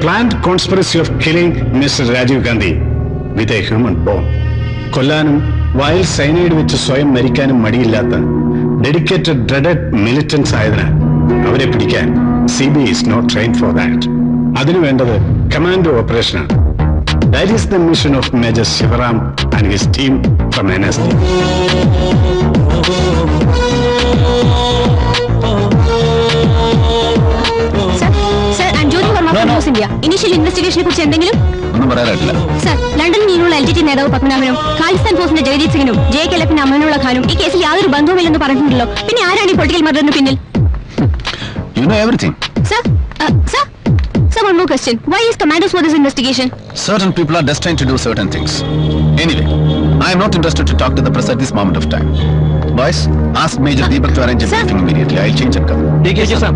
planned conspiracy of killing mister Rajiv Gandhi. With a human bomb കൊല്ലാനും വയൽ cyanide വെച്ച് സ്വയം മരിക്കാനും മടിയില്ലാത്ത ഡെഡിക്കേറ്റഡ് ഡ്രെഡഡ് മിലിറ്റൻസ് ആയതിനാൽ അവരെ പിടിക്കാൻ C B is not train for that അതിനു വേണ്ടത് commando ഓപ്പറേഷനാണ് that is the mission of major Shivaram and his team from N S from India initial ഇൻവെസ്റ്റിഗേഷനെ കുറിച്ച് എന്തെങ്കിലും ഒന്നും പറയാനായിട്ടില്ല സർ ലണ്ടനിൽ നിന്നുള്ള എൽ ടി ടി നേതാവ് പത്മനാഭനും ഖാലിസ്ഥാൻ ഫോഴ്സിന്റെ ജഗദീപ് സിംഗിനും ജെ കെ എഫിന്റെ അമനുള്ള ഖാനും ഈ കേസിൽ യാതൊരു ബന്ധവുമില്ലെന്ന് പറഞ്ഞിട്ടുണ്ടല്ലോ പിന്നെ ആരാണ് ഈ പൊളിറ്റിക്കൽ മർഡറിന് പിന്നിൽ you know everything sir sir sir one more question why is commandos for this investigation Certain people are destined to do certain things. Anyway, I am not interested to talk to the press at this moment of time. Boys, ask Major Deepak to arrange a Sir. briefing immediately. I'll change and come. ജയ് Hind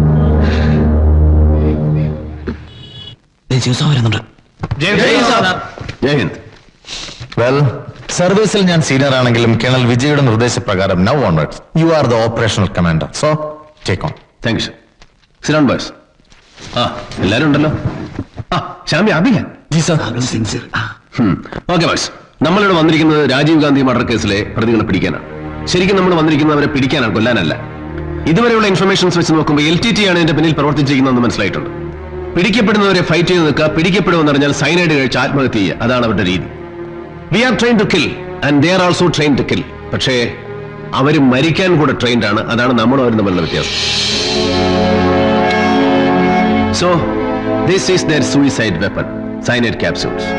well സർവീസിൽ ഞാൻ senior ആണെങ്കിലും colonel വിജയുടെ നിർദ്ദേശപ്രകാരം now onwards you are the operational commander so take on thank you sir boys ആ എല്ലാരും ഉണ്ടല്ലോ. ആ ശ്യാമി ഓക്കെ ബോയ്സ് നമ്മളിവിടെ വന്നിരിക്കുന്നത് രാജീവ് ഗാന്ധി മർഡർ കേസിലെ പ്രതികളെ പിടിക്കാനാണ്. ശരിക്കും നമ്മൾ വന്നിരിക്കുന്നത് അവരെ പിടിക്കാനാണ് കൊല്ലാനല്ല. ഇതുവരെയുള്ള ഇൻഫർമേഷൻസ് വെച്ച് നോക്കുമ്പോൾ എൽ ടി ടി ആണ് ഇതിന്റെ പിന്നിൽ പ്രവർത്തിച്ചിരിക്കുന്നതെന്ന് മനസ്സിലായിട്ടുണ്ട്. പിടിക്കപ്പെടുന്നവരെ ഫൈറ്റ് ചെയ്ത് നിൽക്കുക പിടിക്കപ്പെടുമെന്ന് പറഞ്ഞാൽ സൈനൈഡ് കഴിച്ച് ആത്മഹത്യ ചെയ്യുക. അതാണ് അവരുടെ രീതി. We are train to kill and they are also train to kill പക്ഷേ അവർ മരിക്കാൻ കൂടെ ട്രെയിൻഡ് ആണ്. അതാണ് നമ്മളും അവരും തമ്മിലുള്ള വ്യത്യാസം. So this is their suicide weapon cyanide capsules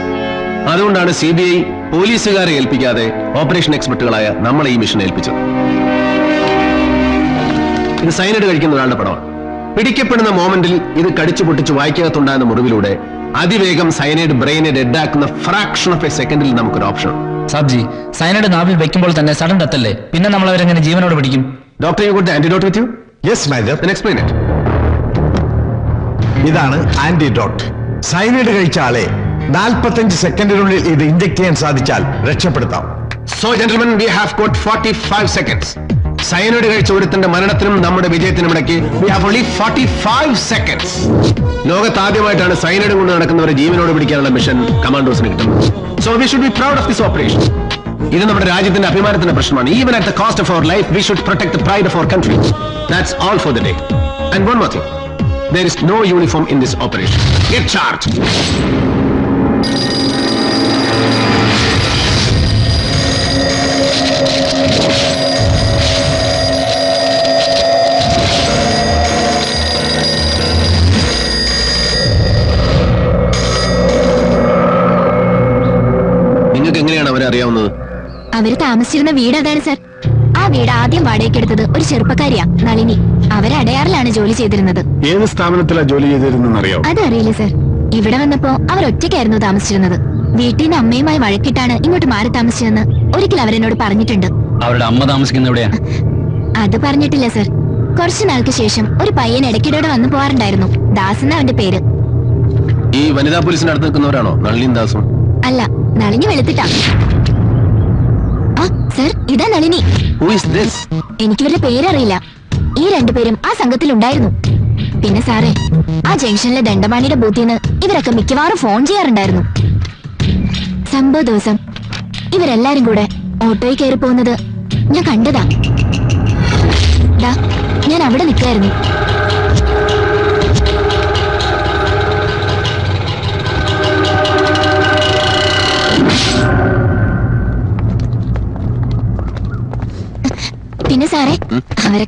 അതുകൊണ്ടാണ് സി ബി ഐ പോലീസുകാരെ ഏൽപ്പിക്കാതെ ഓപ്പറേഷൻ എക്സ്പെർട്ടുകളായ നമ്മളെ ഈ മിഷൻ ഏൽപ്പിച്ചത്. ഇത് സൈനൈഡ് കഴിക്കുന്ന ഒരാളുടെ പടമാണ്. പിടിക്കപ്പെടുന്ന മോമെന്റിൽ ഇത് കടിച്ചു പൊട്ടിച്ച് വായിക്കകത്തുണ്ടാകുന്ന മുറിവിലൂടെ അതിവേഗം സയനൈഡ് ബ്രെയിനെ ഡെഡാക്കുന്ന ഫ്രാക്ഷൻ ഓഫ് എ സെക്കൻഡിൽ നമുക്കൊരു ഓപ്ഷൻ സാബ്ജി സയനൈഡ് നാവിൽ വെക്കുമ്പോൾ തന്നെ സഡൻ ഡെത്ത് അല്ലേ? പിന്നെ നമ്മൾ അവരെങ്ങനെ ജീവനോട് പിടിക്കും? Doctor you good antidote with you yes my dear explain it ഇതാണ് ആന്റിഡോട്ട് സയനൈഡ് കഴിച്ച ആളെ നാൽപ്പത്തഞ്ച് സെക്കൻഡിനുള്ളിൽ ഇത് ഇഞ്ചക്ട് ചെയ്യാൻ സാധിച്ചാൽ രക്ഷപ്പെടുത്താം. So gentlemen we have got 45 seconds cyanide കഴിച്ച ഒരുത്തിന്റെ മരണത്തിനും നമ്മുടെ വിജയത്തിനും ഇടയ്ക്ക് വി ഹാവ് ഓൺലി 45 സെക്കൻഡ്സ് ലോകത്ത് ആദ്യമായിട്ടാണ് സൈനോട് കൊണ്ട് നടക്കുന്നവരെ ജീവനോട് പിടിക്കാനുള്ള മിഷൻ കമാൻഡോസിന് കിട്ടുന്നത്. So we should be proud of this operation ഇത് നമ്മുടെ രാജ്യത്തിന്റെ അഭിമാനത്തിന്റെ പ്രശ്നമാണ്. Even at the cost of our life we should protect the pride of our country that's all for the day and one more thing there is no uniform in this operation. Get charged. അവർ താമസിച്ചിരുന്ന വീട് അതാണ് sir. ആ വീട് ആദ്യം വാടകയ്ക്കെടുത്തത് ഒരു ചെറുപ്പക്കാരിയാ നളിനി. അവർ അടയാറിലാണ് ജോലി ചെയ്തിരുന്നത്. ഏത് സ്ഥാപനത്തിലാ ജോലി ചെയ്തിരുന്നെന്നറിയോ അതറിയില്ല സർ. ഇവിടെ വന്നപ്പോ അവർ ഒറ്റയ്ക്കായിരുന്നു താമസിച്ചിരുന്നത്. വീട്ടിൽ നിന്ന് അമ്മയുമായി വഴക്കിട്ടാണ് ഇങ്ങോട്ട് മാറി താമസിച്ചതെന്ന് ഒരിക്കൽ അവരെന്നോട് പറഞ്ഞിട്ടുണ്ട്. അവരുടെ അമ്മ താമസിക്കുന്ന എവിടെയാ? അത് പറഞ്ഞിട്ടില്ല സർ. കുറച്ചു നാൾക്ക് ശേഷം ഒരു പയ്യൻ ഇടയ്ക്കിടെ വന്നു പോവാറുണ്ടായിരുന്നു ദാസ് എന്ന അവന്റെ പേര്. ഈ വനിതാ പോലീസിന്റെ അടുത്ത് നിൽക്കുന്നവരാണോ? നളിനിയും ദാസും? അല്ല നളിനി വെളുത്തിട്ടാ. സർ ഇതാ നളിനി. എനിക്കിവരുടെ പേരറിയില്ല. ഈ രണ്ടുപേരും ആ സംഘത്തിലുണ്ടായിരുന്നു. പിന്നെ സാറേ ആ ജംഗ്ഷനിലെ ദണ്ഡമാണിയുടെ ബൂത്തിൽ നിന്ന് ഇവരൊക്കെ മിക്കവാറും ഫോൺ ചെയ്യാറുണ്ടായിരുന്നു. സംഭവ ദിവസം ഇവരെല്ലാരും കൂടെ ഓട്ടോയിൽ കയറി പോകുന്നത് ഞാൻ കണ്ടതാ. ഞാൻ അവിടെ നിൽക്കായിരുന്നു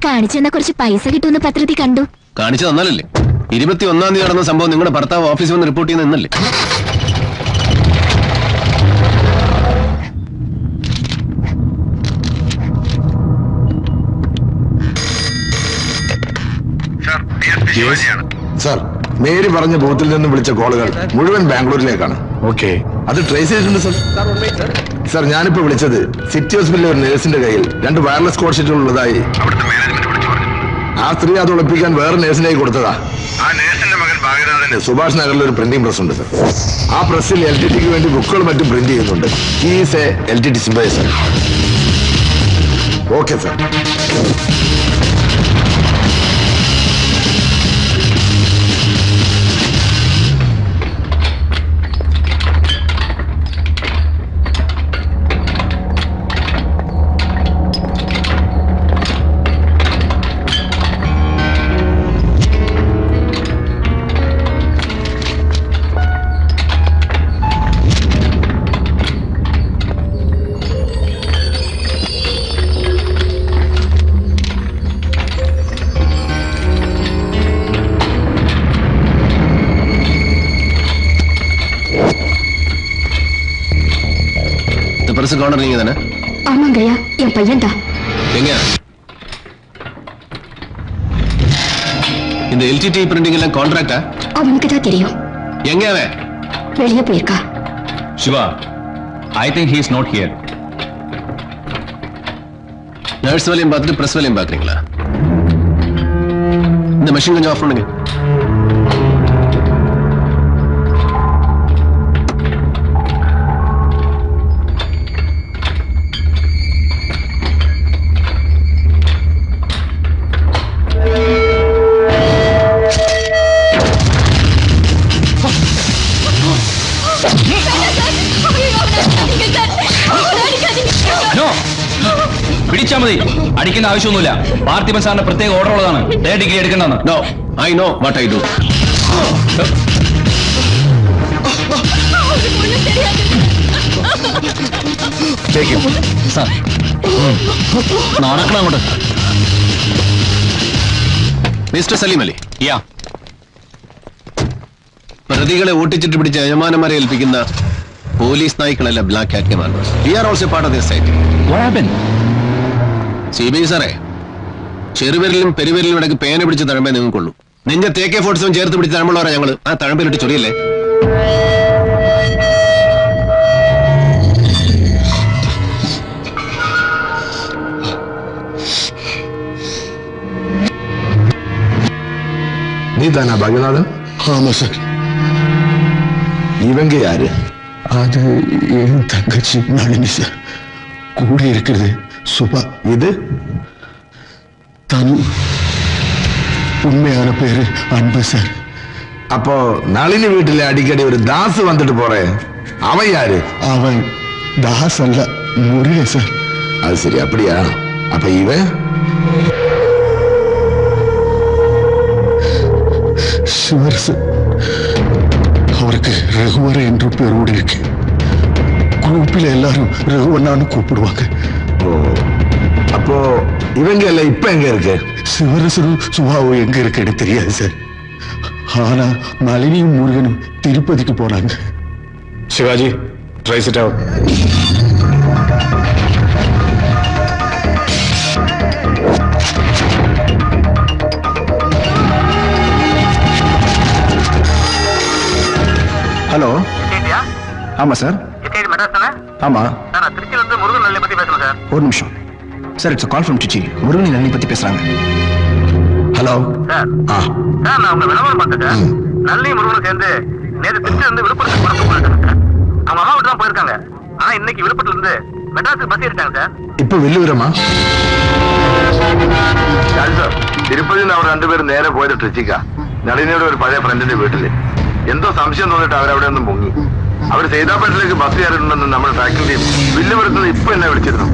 കാണിച്ചു തന്ന കുറച്ച് പൈസ കിട്ടുമെന്ന് പത്രത്തിൽ കണ്ടു. കാണിച്ചു തന്നാലല്ലേ? ഇരുപത്തി ഒന്നാം തീയതി നടന്ന സംഭവം നിങ്ങളുടെ ഭർത്താവ് ഓഫീസിൽ വന്ന് റിപ്പോർട്ട് ചെയ്യുന്ന ഇന്നല്ലേ? സർ മേരി പറഞ്ഞ ബൂത്തിൽ നിന്ന് വിളിച്ച കോളുകൾ മുഴുവൻ ബാംഗ്ലൂരിലേക്കാണ്. ഓക്കെ അത് ട്രേസ് ചെയ്തിട്ടുണ്ട് സർ സർ ഞാനിപ്പോ വിളിച്ചത് സിറ്റി ഹോസ്പിറ്റലിലെ ഒരു നേഴ്സിന്റെ കയ്യിൽ രണ്ട് വയർലെസ് കോഡ് ഷീറ്റുകൾ ഉള്ളതായി. ആ സ്ത്രീ അത് ഒളിപ്പിക്കാൻ വേറെ നഴ്സിനായി കൊടുത്തതാ. ആ നേഴ്സിന്റെ മകൻ സുഭാഷ് നഗറിൽ ഒരു പ്രിന്റിംഗ് പ്രസ് ഉണ്ട് സർ ആ പ്രസ്സിൽ എൽ ടി ടിക്ക് വേണ്ടി ബുക്കുകൾ മറ്റും പ്രിന്റ് ചെയ്യുന്നുണ്ട്. എ എൽ ടി ടി സിംബൈസർ ഓക്കെ സർ பர்ஸ் கவுண்டர் நீங்க தானே? ஆமாங்கய்யா என் பையன் தான். எங்க? இந்த எல்டிடி பிரிண்டிங் எல்லாம் கான்ட்ராக்டா அவனுக்கு தான் தெரியும். எங்க அவன்? வெளியே போயிருக்கா. Siva I think he is not here nurse வேலையும் பார்த்துட்டு பிரஸ் வேலையும் பாக்குறீங்களா இந்த மெஷின் கொஞ்சம் ஆஃப் பண்ணுங்க. പിടിച്ചാ മതി. അടിക്കേണ്ട ആവശ്യമൊന്നുമില്ല. പാർത്ഥിപൻ സാറിന്റെ പ്രത്യേക ഓർഡർ ഉള്ളതാണ്. ദേ ഡിഗ്രി എടുക്കേണ്ടതാണ് no I know what I do sir നടക്കണം അങ്ങോട്ട്. മിസ്റ്റർ സലീം അലി. യാ. പ്രതികളെ ഓട്ടിച്ചിട്ട് പിടിച്ച യജമാനന്മാരെ ഏൽപ്പിക്കുന്ന പോലീസ് നായ്ക്കളല്ല black ആക്കിമാർ we are also part of this site what happened? C B I സാറേ ചെറുവിരലും പെരുവിരലും ഇടയ്ക്ക് പേന പിടിച്ച് തഴമ്പേ നിങ്ങൾക്കുള്ളൂ നിന്റെ തേക്കെ ഫോർട്സും ചേർത്ത് പിടിച്ച് തഴമ്പുള്ളവരാ ഞങ്ങള് ആ തഴമ്പിലിട്ട് ചൊറിയല്ലേ நீ தானா பகநாதன் ஆமா சார் இவங்க யாரு அது என் தங்கச்சி நளினி சார் கூட இருக்கிறது சுபா இது தனு உண்மையான பேரு அன்பு சார் அப்போ நளினி வீட்டுல அடிக்கடி ஒரு தாசு வந்துட்டு போறேன் அவன் யாரு அவன் தாஸ் அல்ல முருகன் சார் அது சரி அப்படியா அப்ப இவன் அவருக்கு ரகுவர என்ற பேரோடு இருக்கு குரூப்பில் எல்லாரும் ரகுவண்ணான்னு கூப்பிடுவாங்க ஓ அப்போ இவங்க எல்லாம் இப்ப எங்க இருக்கு? சிவரசரும் சுபாவும் எங்க இருக்குன்னு தெரியாது சார். ஆனா நளினியும் முருகனும் திருப்பதிக்கு போனாங்க. Sivaji tries it out hello ஆமா சார். ஆமா நான் திருச்சியில இருந்து முருகன் நல்லை பத்தி பேசுறேன் சார் ஒரு நிமிஷம் sir it's call from Trichy Murugan Nalini பத்தி பேசுறாங்க ஹலோ சார் ஆ சார் நான் உங்க விளம்பரம் பார்த்தேன் சார் ம். நல்லி முருகனும் சேர்ந்து நேற்று திருச்சியில இருந்து விழுப்புரத்துக்கு புறப்பட்டு போயிருக்காங்க சார் அவங்க அம்மா வீட்டு தான் போயிருக்காங்க ஆனா இன்னைக்கு விழுப்புரத்துல இருந்து மெட்ராஸுக்கு பஸ் ஏறிட்டாங்க சார் ഇപ്പൊ വെല്ലുവിരമാ തിരുപ്പതിയിൽ നിന്ന് അവർ രണ്ടുപേരും നേരെ പോയത് ട്രിച്ചിക്ക നളിനിയുടെ ഒരു പഴയ ഫ്രണ്ടിന്റെ വീട്ടില് എന്തോ സംശയം തോന്നിട്ട് അവരവിടെ ഒന്ന് മുങ്ങി അവർ സീതാപ്പേട്ടിലേക്ക് ബസ് കയറിയിട്ടുണ്ടെന്ന് നമ്മുടെ ഫാക്കൽറ്റിയും വില്ലുപുരത്തുനിന്ന് ഇപ്പൊ എന്നെ വിളിച്ചിരുന്നു?